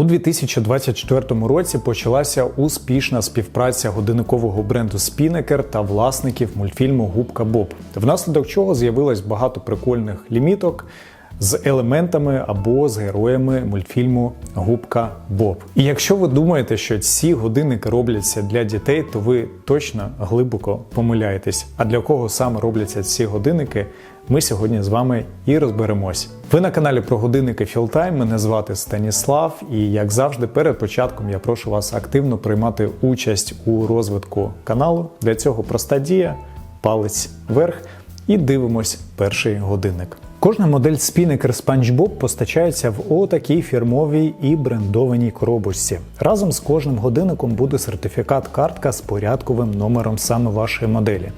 У 2024 році почалася успішна співпраця годинникового бренду Spinnaker та власників мультфільму Губка Боб, внаслідок чого з'явилось багато прикольних ліміток з елементами або з героями мультфільму Губка Боб. І якщо ви думаєте, що ці годинники робляться для дітей, то ви точно глибоко помиляєтесь. А для кого саме робляться ці годинники? Ми сьогодні з вами і розберемось. Ви на каналі про годинники Філтайм. Мене звати Станіслав, і як завжди, перед початком я прошу вас активно приймати участь у розвитку каналу. Для цього проста дія, палець вверх і дивимось перший годинник. Кожна модель спінекер SpongeBob постачається в отакій фірмовій і брендованій коробочці. Разом з кожним годинником буде сертифікат-картка з порядковим номером саме вашої моделі.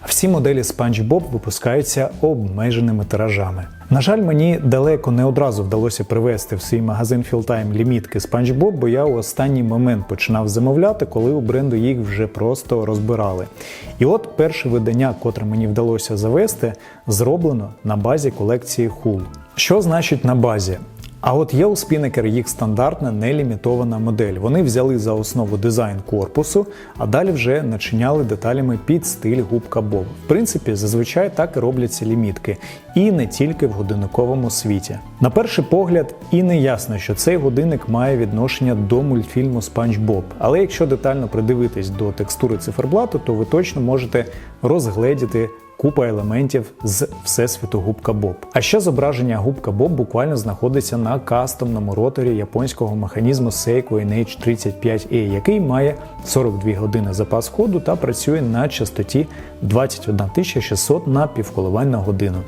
А всі моделі SpongeBob випускаються обмеженими тиражами. На жаль, мені далеко не одразу вдалося привезти в свій магазин Філтайм лімітки SpongeBob, бо я у останній момент починав замовляти, коли у бренду їх вже просто розбирали. І от перше видання, котре мені вдалося завести, зроблено на базі колекції Hull. Що значить на базі? А от є у Spinnaker їх стандартна нелімітована модель. Вони взяли за основу дизайн корпусу, а далі вже начиняли деталями під стиль губка Боб. В принципі, зазвичай так і робляться лімітки, і не тільки в годинниковому світі. На перший погляд, і не ясно, що цей годинник має відношення до мультфільму Спанч Боб. Але якщо детально придивитись до текстури циферблату, то ви точно можете розгледіти купа елементів з всесвіту губка Боб. А ще зображення губка Боб буквально знаходиться на кастомному роторі японського механізму Seiko NH35A, який має 42 години запас ходу та працює на частоті 21600 на півколивань на годину.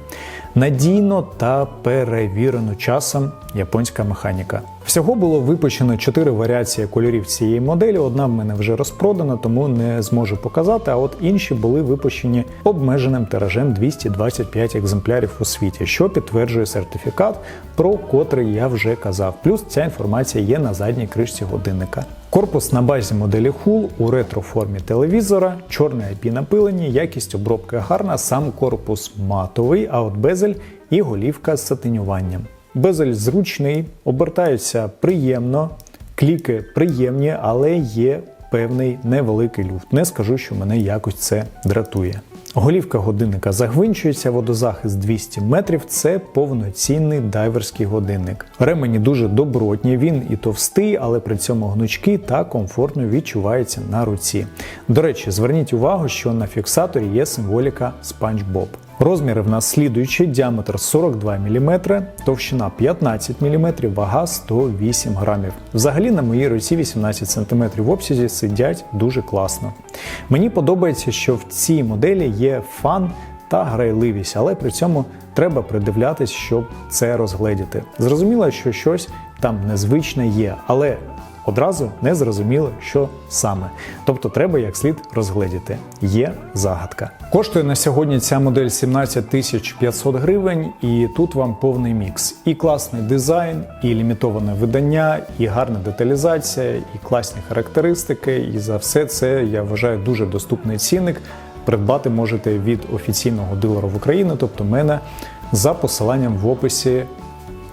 Надійно та перевірено часом японська механіка. Всього було випущено 4 варіації кольорів цієї моделі. Одна в мене вже розпродана, тому не зможу показати. А от інші були випущені обмеженим тиражем 225 екземплярів у світі, що підтверджує сертифікат, про котрий я вже казав. Плюс ця інформація є на задній кришці годинника. Корпус на базі моделі Hull у ретро-формі телевізора, чорне IP напилені, якість обробки гарна, сам корпус матовий, а от безель і голівка з сатинюванням. Безель зручний, обертаються приємно, кліки приємні, але є певний невеликий люфт. Не скажу, що мене якось це дратує. Голівка годинника загвинчується, водозахист 200 метрів. Це повноцінний дайверський годинник. Ремені дуже добротні, він і товстий, але при цьому гнучкий та комфортно відчувається на руці. До речі, зверніть увагу, що на фіксаторі є символіка SpongeBob. Розміри в нас слідуючі: діаметр 42 мм, товщина 15 мм, вага 108 грамів. Взагалі на моїй руці 18 см в обсязі сидять дуже класно. Мені подобається, що в цій моделі є фан та грайливість, але при цьому треба придивлятись, щоб це розгледіти. Зрозуміло, що щось там незвичне є, але одразу не зрозуміло, що саме. Тобто треба як слід розгледіти. Є загадка. Коштує на сьогодні ця модель 17 500 гривень, і тут вам повний мікс. І класний дизайн, і лімітоване видання, і гарна деталізація, і класні характеристики. І за все це я вважаю дуже доступний цінник. Придбати можете від офіційного дилера в Україні, тобто мене, за посиланням в описі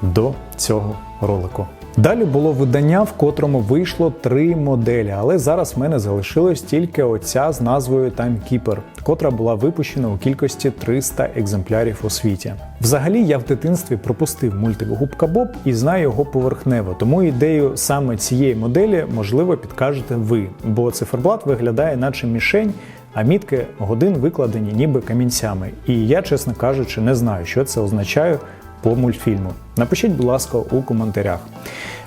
до цього ролику. Далі було видання, в котрому вийшло три моделі, але зараз в мене залишилась тільки оця з назвою Timekeeper, котра була випущена у кількості 300 екземплярів у світі. Взагалі, я в дитинстві пропустив мультик Губка Боб і знаю його поверхнево, тому ідею саме цієї моделі можливо підкажете ви, бо циферблат виглядає, наче мішень. А мітки годин викладені ніби камінцями. І я, чесно кажучи, не знаю, що це означає по мультфільму. Напишіть, будь ласка, у коментарях.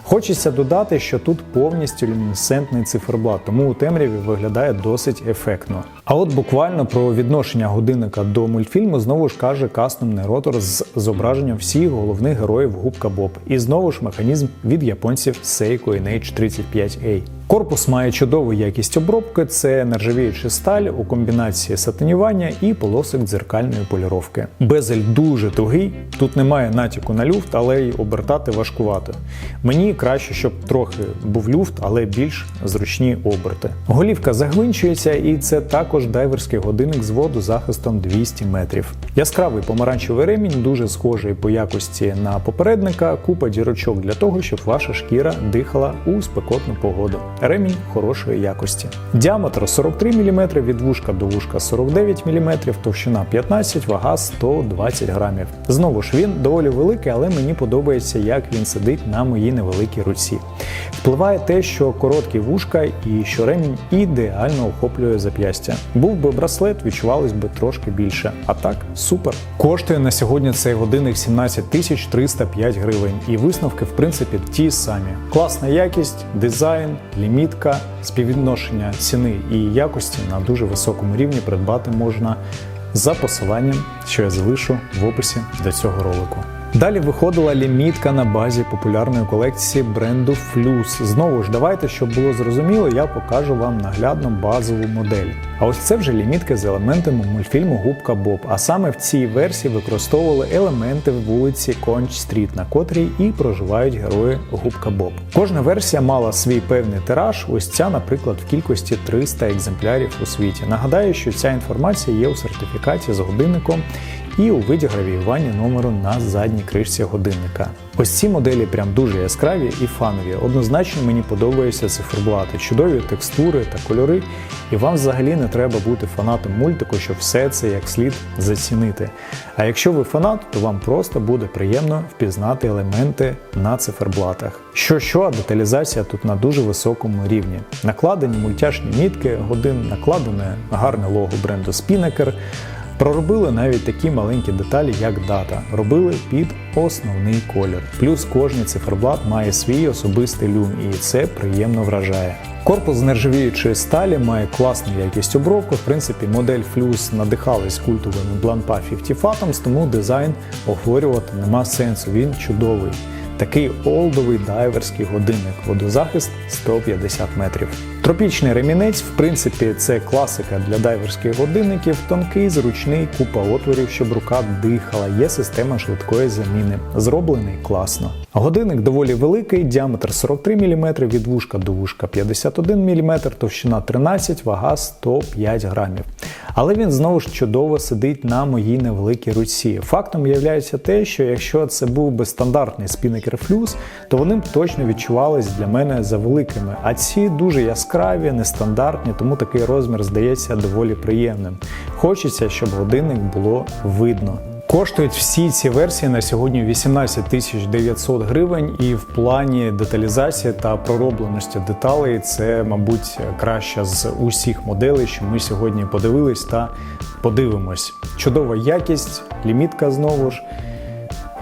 Хочеться додати, що тут повністю люмінесцентний циферблат, тому у темряві виглядає досить ефектно. А от буквально про відношення годинника до мультфільму знову ж каже кастомний ротор з зображенням всіх головних героїв Губка Боб. І знову ж механізм від японців Seiko NH35A. Корпус має чудову якість обробки, це нержавіюча сталь у комбінації сатинювання і полосок дзеркальної поліровки. Безель дуже тугий, тут немає натяку на люфт, але й обертати важкувато. Мені краще, щоб трохи був люфт, але більш зручні оберти. Голівка загвинчується, і це також або ж дайверський годинник з водозахистом 200 метрів. Яскравий помаранчевий ремінь дуже схожий по якості на попередника, купа дірочок для того, щоб ваша шкіра дихала у спекотну погоду. Ремінь хорошої якості. Діаметр 43 мм, від вушка до вушка 49 мм, товщина 15, вага 120 грамів. Знову ж він доволі великий, але мені подобається, як він сидить на моїй невеликій руці. Впливає те, що короткі вушка і що ремінь ідеально охоплює зап'ястя. Був би браслет, відчувалось би трошки більше. А так, супер. Коштує на сьогодні цей годинник 17 тисяч 305 гривень. І висновки, в принципі, ті самі. Класна якість, дизайн, лімітка, співвідношення ціни і якості на дуже високому рівні придбати можна за посиланням, що я залишу в описі до цього ролику. Далі виходила лімітка на базі популярної колекції бренду Flus. Знову ж давайте, щоб було зрозуміло, я покажу вам наглядно базову модель. А ось це вже лімітка з елементами мультфільму Губка Боб. А саме в цій версії використовували елементи вулиці Конч Стріт, на котрій і проживають герої Губка Боб. Кожна версія мала свій певний тираж. Ось ця, наприклад, в кількості 300 екземплярів у світі. Нагадаю, що ця інформація є у сертифікаті з годинником і у виді гравіювання номеру на задній кришці годинника. Ось ці моделі прям дуже яскраві і фанові. Однозначно мені подобаються циферблати, чудові текстури та кольори, і вам взагалі не треба бути фанатом мультику, щоб все це як слід зацінити. А якщо ви фанат, то вам просто буде приємно впізнати елементи на циферблатах. Що що, деталізація тут на дуже високому рівні. Накладені мультяшні мітки, годин, накладене гарне лого бренду Spinnaker, Проробили навіть такі маленькі деталі, як дата, робили під основний колір. Плюс кожний циферблат має свій особистий люм, і це приємно вражає. Корпус з нержавіючої сталі має класну якість обробки. В принципі, модель Flus надихалась культовими Blancpain 50 Fathoms, тому дизайн оговорювати нема сенсу. Він чудовий. Такий олдовий дайверський годинник, водозахист 150 метрів. Тропічний ремінець, в принципі, це класика для дайверських годинників, тонкий, зручний, купа отворів, щоб рука дихала. Є система швидкої заміни. Зроблений класно. Годинник доволі великий, діаметр 43 мм, від вушка до вушка 51 мм, товщина 13, вага 105 грамів. Але він знову ж чудово сидить на моїй невеликій руці. Фактом є те, що якщо це був би стандартний спінекер флюс, то вони б точно відчувались для мене за великими. А ці дуже яскраві, нестандартні, тому такий розмір здається доволі приємним. Хочеться, щоб годинник було видно. Коштують всі ці версії на сьогодні 18 тисяч 900 гривень, і в плані деталізації та проробленості деталей це, мабуть, краща з усіх моделей, що ми сьогодні подивились та подивимось. Чудова якість, лімітка знову ж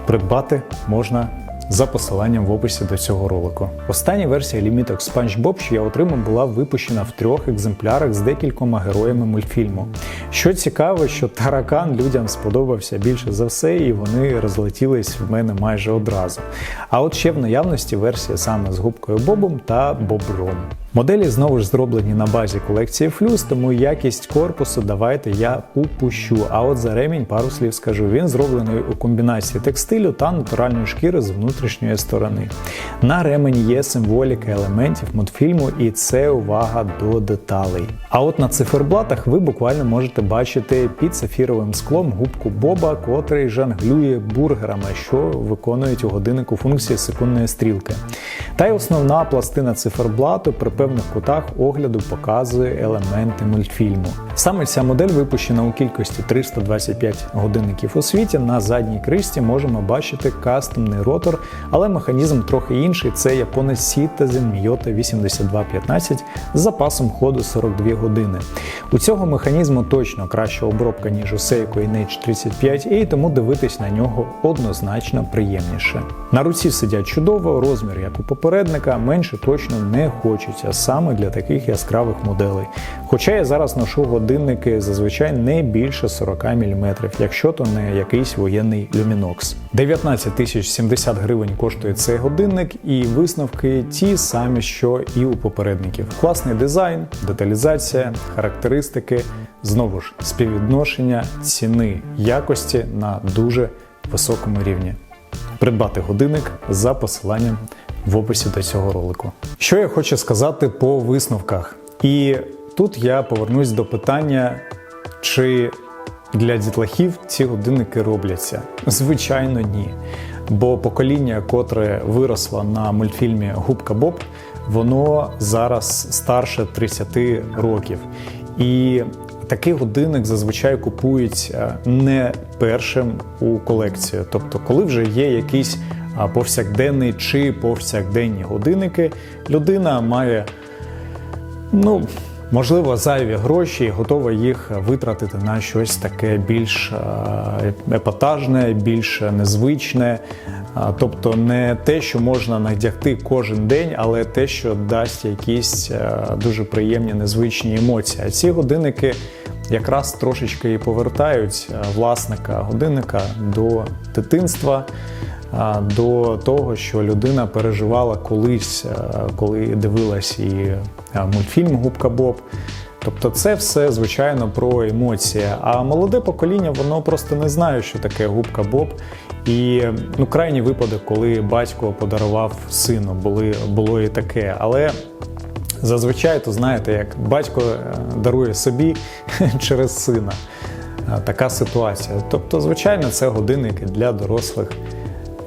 придбати можна. За посиланням в описі до цього ролику. Остання версія ліміток SpongeBob, що я отримав, була випущена в трьох екземплярах з декількома героями мультфільму. Що цікаво, що таракан людям сподобався більше за все, і вони розлетілись в мене майже одразу. А от ще в наявності версія саме з губкою Бобом та Бобром. Моделі знову ж зроблені на базі колекції Флюс, тому якість корпусу давайте я упущу. А от за ремінь пару слів скажу. Він зроблений у комбінації текстилю та натуральної шкіри з внутрішньої сторони. На ремені є символіка елементів мультфільму, і це увага до деталей. А от на циферблатах ви буквально можете бачити під сафіровим склом губку Боба, котрий жонглює бургерами, що виконують у годиннику функції секундної стрілки. Та й основна пластина циферблату при певних кутах огляду показує елементи мультфільму. Саме ця модель випущена у кількості 325 годинників у світі. На задній кришці можемо бачити кастомний ротор, але механізм трохи інший. Це японець Citizen Miyota 8215 з запасом ходу 42 години. У цього механізму точно краща обробка, ніж у Seiko NH35A, тому дивитись на нього однозначно приємніше. На руці сидять чудово, розмір як у попередника, менше точно не хочеться саме для таких яскравих моделей. Хоча я зараз ношу годинники зазвичай не більше 40 мм, якщо то не якийсь воєнний люмінокс. 19 тисяч 70 гривень коштує цей годинник, і висновки ті самі, що і у попередників. Класний дизайн, деталізація, характеристики, знову ж співвідношення ціни якості на дуже високому рівні. Придбати годинник за посиланням в описі до цього ролику. Що я хочу сказати по висновках? І тут я повернусь до питання, чи для дітлахів ці годинники робляться? Звичайно, ні. Бо покоління, котре виросло на мультфільмі Губка Боб, воно зараз старше 30 років. І такий годинник зазвичай купують е, не першим у колекцію. Тобто, коли вже є якийсь повсякденний чи повсякденні годинники, людина має ну, можливо, зайві гроші і готова їх витратити на щось таке більш е, епатажне, більш незвичне. Тобто не те, що можна надягти кожен день, але те, що дасть якісь е, дуже приємні незвичні емоції. А ці годинники якраз трошечки і повертають е, власника годинника до дитинства до того, що людина переживала колись, коли дивилась і мультфільм Губка Боб. Тобто це все, звичайно, про емоції. А молоде покоління воно просто не знає, що таке губка Боб. І ну, крайній випадок, коли батько подарував сину, були, було і таке. Але зазвичай, то знаєте, як батько е, дарує собі через сина. Е, Така ситуація. Тобто, звичайно, це годинники для дорослих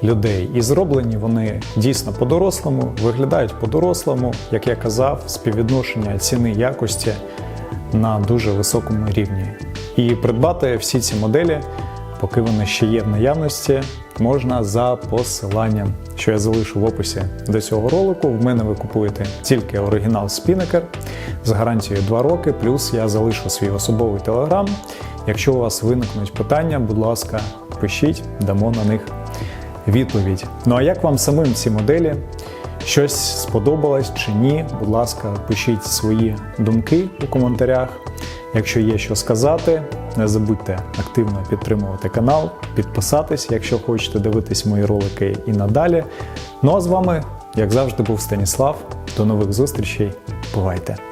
людей. І зроблені вони дійсно по-дорослому, виглядають по-дорослому, як я казав, співвідношення ціни якості на дуже високому рівні. І придбати всі ці моделі, поки вони ще є в наявності, можна за посиланням, що я залишу в описі до цього ролику. В мене ви купуєте тільки оригінал Spinnaker з гарантією 2 роки, плюс я залишу свій особовий телеграм. Якщо у вас виникнуть питання, будь ласка, пишіть, дамо на них відповідь. Ну а як вам самим ці моделі? Щось сподобалось чи ні? Будь ласка, пишіть свої думки у коментарях. Якщо є що сказати, не забудьте активно підтримувати канал, підписатись, якщо хочете дивитись мої ролики і надалі. Ну а з вами, як завжди, був Станіслав. До нових зустрічей. Бувайте!